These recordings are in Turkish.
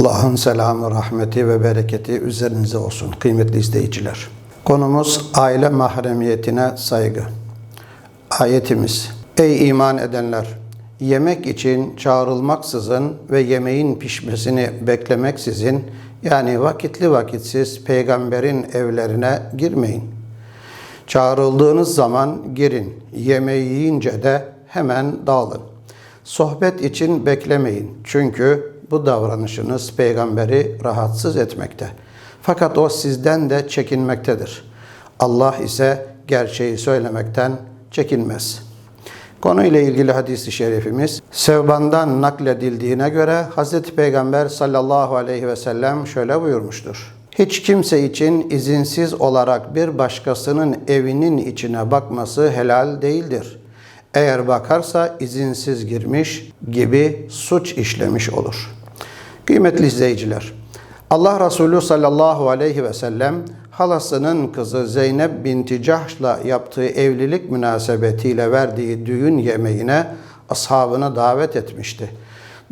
Allah'ın selamı, rahmeti ve bereketi üzerinize olsun kıymetli izleyiciler. Konumuz aile mahremiyetine saygı. Ayetimiz Ey iman edenler! Yemek için çağrılmaksızın ve yemeğin pişmesini beklemeksizin yani vakitli vakitsiz peygamberin evlerine girmeyin. Çağrıldığınız zaman girin, yemeği yiyince de hemen dağılın. Sohbet için beklemeyin çünkü bu davranışınız peygamberi rahatsız etmekte. Fakat o sizden de çekinmektedir. Allah ise gerçeği söylemekten çekinmez. Konuyla ilgili hadisi şerifimiz Sevban'dan nakledildiğine göre Hz. Peygamber sallallahu aleyhi ve sellem şöyle buyurmuştur. Hiç kimse için izinsiz olarak bir başkasının evinin içine bakması helal değildir. Eğer bakarsa izinsiz girmiş gibi suç işlemiş olur. Kıymetli izleyiciler, Allah Resulü sallallahu aleyhi ve sellem halasının kızı Zeynep binti Cahş'la yaptığı evlilik münasebetiyle verdiği düğün yemeğine ashabını davet etmişti.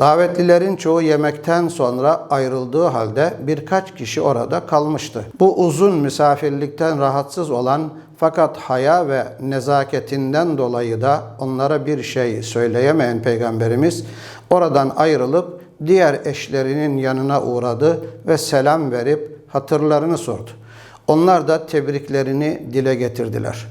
Davetlilerin çoğu yemekten sonra ayrıldığı halde birkaç kişi orada kalmıştı. Bu uzun misafirlikten rahatsız olan fakat haya ve nezaketinden dolayı da onlara bir şey söyleyemeyen peygamberimiz oradan ayrılıp diğer eşlerinin yanına uğradı ve selam verip hatırlarını sordu. Onlar da tebriklerini dile getirdiler.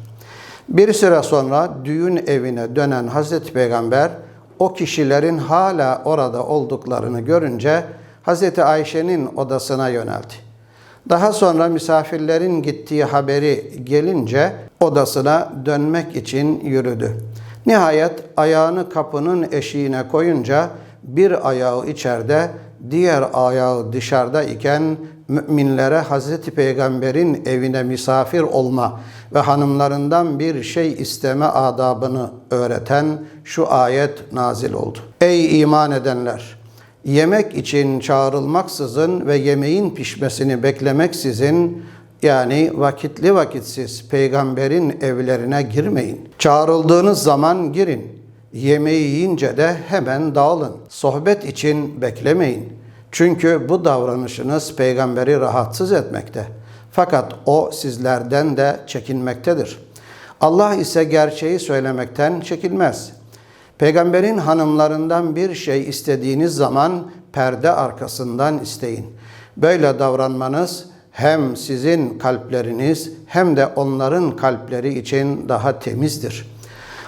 Bir süre sonra düğün evine dönen Hazreti Peygamber o kişilerin hala orada olduklarını görünce Hazreti Ayşe'nin odasına yöneldi. Daha sonra misafirlerin gittiği haberi gelince odasına dönmek için yürüdü. Nihayet ayağını kapının eşiğine koyunca bir ayağı içeride, diğer ayağı dışarıda iken müminlere Hazreti Peygamber'in evine misafir olma ve hanımlarından bir şey isteme adabını öğreten şu ayet nazil oldu. Ey iman edenler! Yemek için çağrılmaksızın ve yemeğin pişmesini beklemeksizin yani vakitli vakitsiz peygamberin evlerine girmeyin. Çağrıldığınız zaman girin. Yemeği yiyince de hemen dağılın. Sohbet için beklemeyin. Çünkü bu davranışınız peygamberi rahatsız etmekte. Fakat o sizlerden de çekinmektedir. Allah ise gerçeği söylemekten çekinmez. Peygamberin hanımlarından bir şey istediğiniz zaman perde arkasından isteyin. Böyle davranmanız hem sizin kalpleriniz hem de onların kalpleri için daha temizdir.''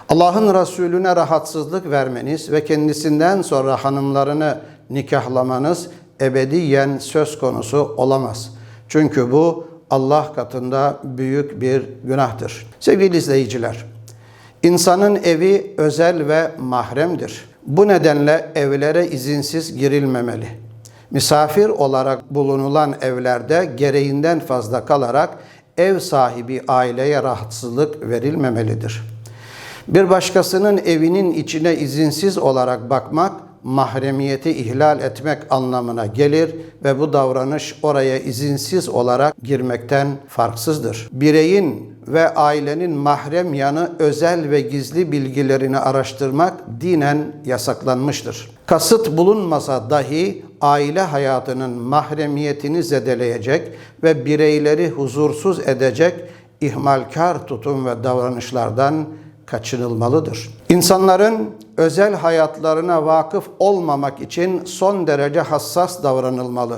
Allah'ın Resulüne rahatsızlık vermeniz ve kendisinden sonra hanımlarını nikahlamanız ebediyen söz konusu olamaz. Çünkü bu Allah katında büyük bir günahtır. Sevgili izleyiciler, insanın evi özel ve mahremdir. Bu nedenle evlere izinsiz girilmemeli. Misafir olarak bulunulan evlerde gereğinden fazla kalarak ev sahibi aileye rahatsızlık verilmemelidir.'' Bir başkasının evinin içine izinsiz olarak bakmak mahremiyeti ihlal etmek anlamına gelir ve bu davranış oraya izinsiz olarak girmekten farksızdır. Bireyin ve ailenin mahrem yanı özel ve gizli bilgilerini araştırmak dinen yasaklanmıştır. Kasıt bulunmasa dahi aile hayatının mahremiyetini zedeleyecek ve bireyleri huzursuz edecek ihmalkar tutum ve davranışlardan kaçınılmalıdır. İnsanların özel hayatlarına vakıf olmamak için son derece hassas davranılmalı.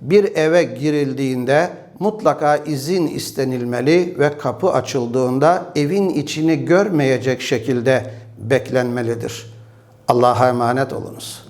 Bir eve girildiğinde mutlaka izin istenilmeli ve kapı açıldığında evin içini görmeyecek şekilde beklenmelidir. Allah'a emanet olunuz.